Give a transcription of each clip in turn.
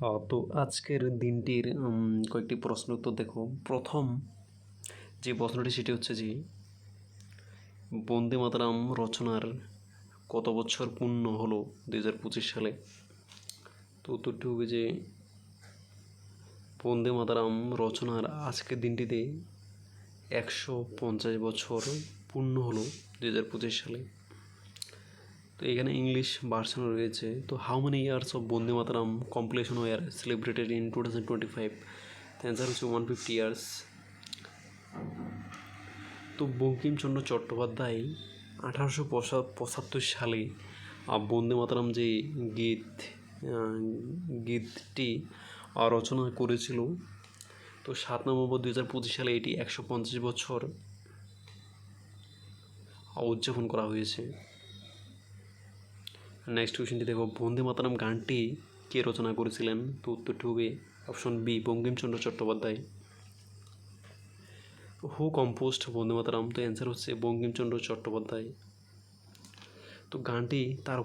তো আজকের দিনটির কয়েকটি প্রশ্ন উত্তর দেখো। প্রথম যে প্রশ্নটি সেটি হচ্ছে যে বন্দে মাতরম রচনার কত বছর পূর্ণ হলো দু হাজার পঁচিশ সালে? তো উত্তরটি হবে যে বন্দে মাতরম রচনার আজকের দিনটিতে একশো পঞ্চাশ বছর পূর্ণ হলো দু হাজার পঁচিশ সালে। তো এখানে ইংলিশ ভার্সন রয়েছে। তো how many years of Vande Mataram compilation were celebrated in two thousand twenty five answer হচ্ছে ওয়ান ফিফটি ইয়ার্স তো বঙ্কিমচন্দ্র চট্টোপাধ্যায় আঠারোশো পঁচাত্তর সালে বন্দে মাতরম যে গীত গীতটি রচনা করেছিল, তো সাত নভেম্বর দু হাজার পঁচিশ সালে এটি একশো পঞ্চাশ বছর উদযাপন করা হয়েছে। নেক্সট কোয়েশ্চেনটি দেখো, বন্দে মাতরম গানটি কে রচনা করেছিলেন? তো উত্তরটি হবে option B Bankimchandra Chattopadhyay. Who composed Vande Mataram, তো অ্যান্সার হচ্ছে বঙ্কিমচন্দ্র চট্টোপাধ্যায়। তো গানটি তার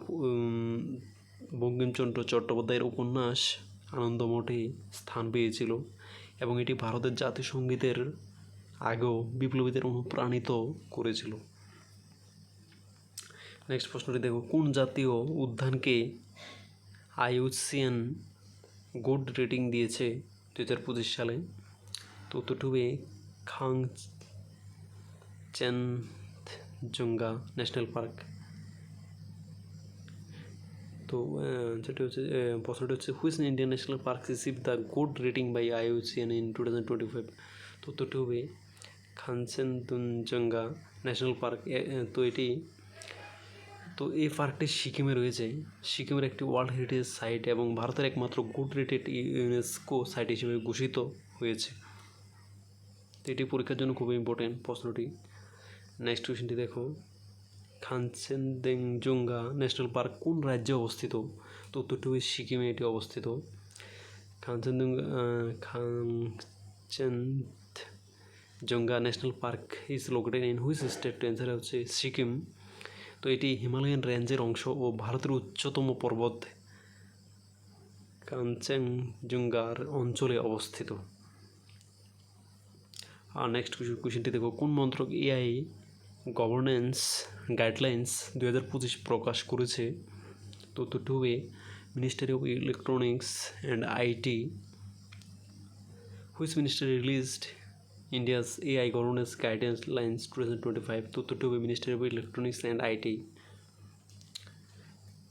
বঙ্কিমচন্দ্র চট্টোপাধ্যায়ের উপন্যাস আনন্দমঠে স্থান পেয়েছিল এবং এটি ভারতের জাতীয় সঙ্গীতের আগেও বিপ্লবীদের অনুপ্রাণিত করেছিল। নেক্সট প্রশ্নটি দেখো, কোন জাতীয় উদ্যানকে আইউসিএন গুড রেটিং দিয়েছে দু হাজার পঁচিশ সালে? তো হবে খাং জঙ্গা ন্যাশনাল পার্ক। তো যেটা হচ্ছে প্রশ্নটি হচ্ছে which Indian national park receive the good rating by IUCN in two thousand twenty five তো উত্তরটি হবে খানসেনজঙ্গা ন্যাশনাল পার্ক। তো এটি তো এই পার্কটি সিকিমে রয়েছে। সিকিমের একটি ওয়ার্ল্ড হেরিটেজ সাইট এবং ভারতের একমাত্র গুড রেটেড ইউনেস্কো সাইট হিসেবে ঘোষিত হয়েছে। তো এটি পরীক্ষার জন্য খুবই ইম্পর্টেন্ট প্রশ্নটি। নেক্সট কোয়েশ্চেনটি দেখো। খানসেনদেংজোঙ্গা ন্যাশনাল পার্ক কোন রাজ্যে অবস্থিত? তো উত্তরটি হবে সিকিমে এটি অবস্থিত। Khangchendzonga Khangchendzonga national park is located in which state answer হচ্ছে সিকিম। তো এটি হিমালয়ান রেঞ্জের অংশ ও ভারতের উচ্চতম পর্বত কাঞ্চনজঙ্ঘার অঞ্চলে অবস্থিত। আর নেক্সট কোয়েশ্চেনটি দেখো, কোন মন্ত্রক এআই গভর্নেন্স গাইডলাইন্স দু হাজার পঁচিশ প্রকাশ করেছে? তো উত্তরটি হবে ministry of electronics and IT which minister released guidance lines two thousand twenty five তো উত্তরটি হবে ministry of electronics and IT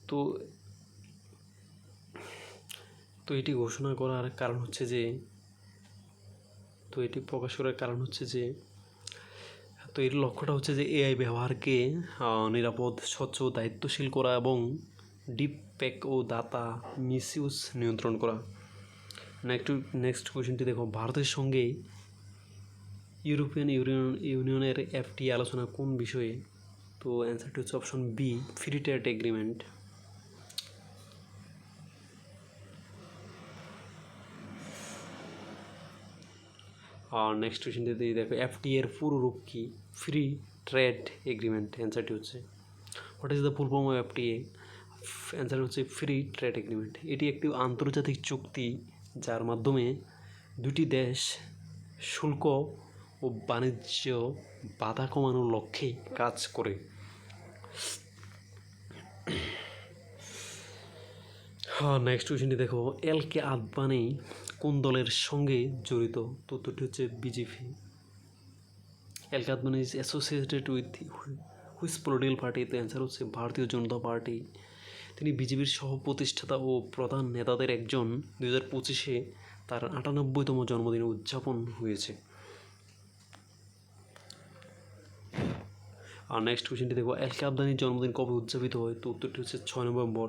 তো তো এটি ঘোষণা করার কারণ হচ্ছে যে, তো এটি প্রকাশ করার কারণ হচ্ছে যে, তো এর লক্ষ্যটা হচ্ছে যে এআই ব্যবহারকে নিরাপদ, স্বচ্ছ, দায়িত্বশীল করা এবং ডিপ প্যাক ও দাতা মিসইউজ নিয়ন্ত্রণ করা। নেক্সট নেক্সট কোয়েশ্চেনটি দেখো, ভারতের সঙ্গে ইউরোপিয়ান ইউনিয়ন ইউনিয়নের এফটি আলোচনা কোন বিষয়ে? তো অ্যান্সারটি হচ্ছে option B free trade agreement আর নেক্সট কোয়েশ্চেনটি দেখো এফটি এর পুরো রূপ কি? ফ্রি ট্রেড এগ্রিমেন্ট অ্যান্সারটি হচ্ছে what is the full form of FTA answer হচ্ছে ফ্রি ট্রেড এগ্রিমেন্ট এটি একটি আন্তর্জাতিক চুক্তি, যার মাধ্যমে দুটি দেশ শুল্ক ও বাণিজ্য বাধা কমানোর লক্ষ্যে কাজ করে। হ্যাঁ নেক্সট কোয়েশ্চেনটি দেখো। এল কে আদবানি কোন দলের সঙ্গে জড়িত? তথ্যটি হচ্ছে BJP L K Advani is associated with which political party তো অ্যান্সার হচ্ছে ভারতীয় জনতা পার্টি। তিনি বিজেপির সহ প্রতিষ্ঠাতা ও প্রধান নেতাদের একজন। দু হাজার পঁচিশে তার আটানব্বইতম জন্মদিন উদযাপন হয়েছে। আর নেক্সট কোয়েশ্চেনটি দেখো এল কে আদবানির জন্মদিন কবে উদযাপিত হয়? তো উত্তরটি হচ্ছে ছয় November.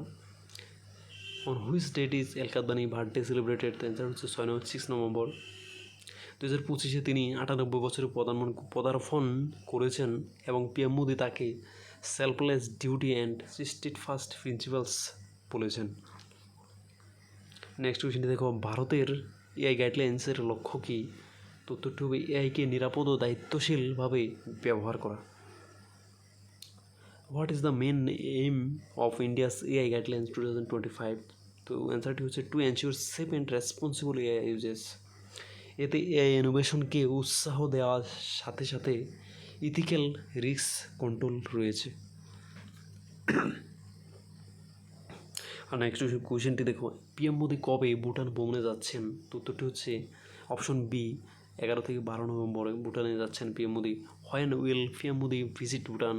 On which date is L Advani birthday celebrated answer হচ্ছে ছয় নভেম্বর সিক্স নভেম্বর। দু হাজার পঁচিশে তিনি আটানব্বই বছরের প্রধানমন্ত্রী পদার্পণ করেছেন এবং পিএম মোদি তাকে selfless duty and state first principles বলেছেন নেক্সট কোয়েশ্চেনটি দেখো, ভারতের এআই গাইডলাইন্সের লক্ষ্য কী? তো উত্তরটি হবে এআইকে নিরাপদ ও দায়িত্বশীলভাবে ব্যবহার করা। What is the main aim of India's AI guidelines 2025? তো অ্যান্সারটি হচ্ছে to ensure safe and responsible AI uses এতে এআই ইনোভেশনকে উৎসাহ দেওয়ার সাথে সাথে ইথিক্যাল রিস্ক কন্ট্রোল রয়েছে। আর নেক্সট কোয়েশ্চেনটি দেখো পিএম মোদি কবে ভুটান ভ্রমণে যাচ্ছেন? উত্তরটি হচ্ছে অপশন বি এগারো থেকে বারো নভেম্বরে ভুটানে যাচ্ছেন PM Modi. When will PM Modi visit Bhutan?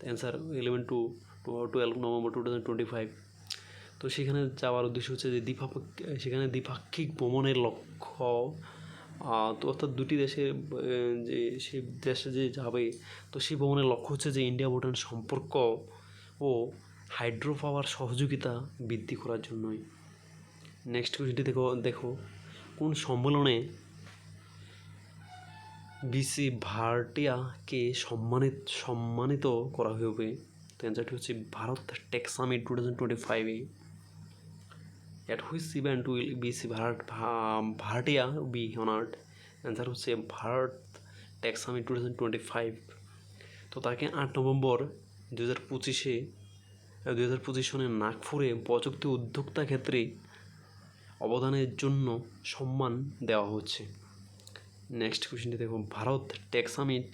Answer eleven to twelve November two thousand twenty five তো সেখানে যাওয়ার উদ্দেশ্য হচ্ছে যে দ্বিপাক্ষিক সেখানে দ্বিপাক্ষিক ভ্রমণের লক্ষ্য তো অর্থাৎ দুটি আহ, যে সেই দেশে যে যাবে তো সেই ভ্রমণের লক্ষ্য হচ্ছে যে ইন্ডিয়া ভুটান সম্পর্ক ও হাইড্রো পাওয়ার সহযোগিতা বৃদ্ধি করার জন্যই। নেক্সট কোয়েশ্চনটি দেখো দেখো। কোন সম্মেলনে বিসি ভারটিয়াকে সম্মানিত সম্মানিত করা হবে। তো অ্যান্সারটি হচ্ছে Bharat tech summit two thousand twenty ফাইভে at which event will B C Bharat Bhartia be honoured answer হচ্ছে Bharat tech summit two thousand twenty five তো তাকে আট নভেম্বর দু হাজার পঁচিশে দু হাজার পঁচিশ সনে নাগপুরে প্রযুক্তি উদ্যোক্তা ক্ষেত্রে অবদানের জন্য সম্মান দেওয়া হচ্ছে। নেক্সট কোয়েশ্চেনটি দেখো ভারত টেক সামিট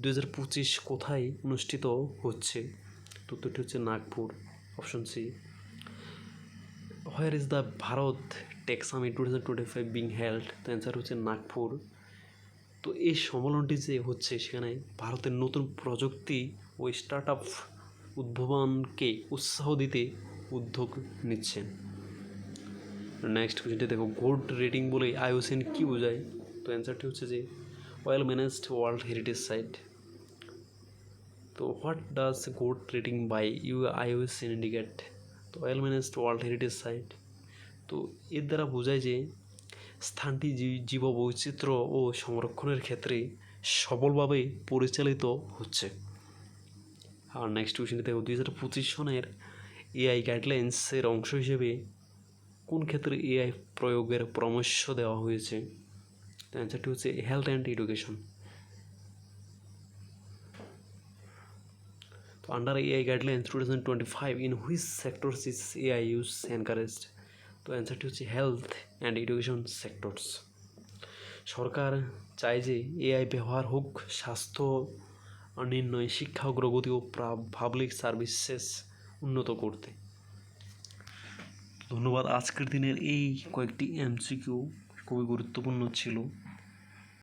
দু হাজার পঁচিশ কোথায় অনুষ্ঠিত হচ্ছে? উত্তরটি হচ্ছে Nagpur option C where is the Bharat tech summit two thousand twenty five being held তো অ্যান্সার হচ্ছে নাগপুর। তো এই সম্মেলনটি যে হচ্ছে, সেখানে ভারতের নতুন প্রযুক্তি ও স্টার্ট আপ উদ্ভাবনকে উৎসাহ দিতে উদ্যোগ নিচ্ছেন। নেক্সট কোয়েশ্চেনটি দেখো গুড রেটিং বলে আইওসিএন কী বোঝায়? তো অ্যান্সারটি হচ্ছে যে well managed world heritage site তো what does good rating by you IUCN indicate তো well managed world heritage site তো এর দ্বারা বোঝায় যে, স্থানটি জী- জীববৈচিত্র্য ও সংরক্ষণের ক্ষেত্রে সফলভাবে পরিচালিত হচ্ছে। আর নেক্সট কোয়েশ্চেনটি দেখো, দুই হাজার পঁচিশ সনের এআই গাইডলাইন্সের অংশ হিসেবে কোন ক্ষেত্রে এআই প্রয়োগের পরামর্শ দেওয়া হয়েছে? অ্যান্সারটি হচ্ছে হেলথ অ্যান্ড এডুকেশন তো under AI guidelines two thousand twenty five in which sectors is AI use encouraged তো অ্যান্সারটি হচ্ছে হেলথ অ্যান্ড এডুকেশন সেক্টরস সরকার চায় যে এআই ব্যবহার হোক, স্বাস্থ্য, নির্ণয়, শিক্ষা, অগ্রগতি ও পাবলিক সার্ভিসেস উন্নত করতে। ধন্যবাদ। আজকের দিনের এই কয়েকটি এমসিকিউ খুবই গুরুত্বপূর্ণ ছিল।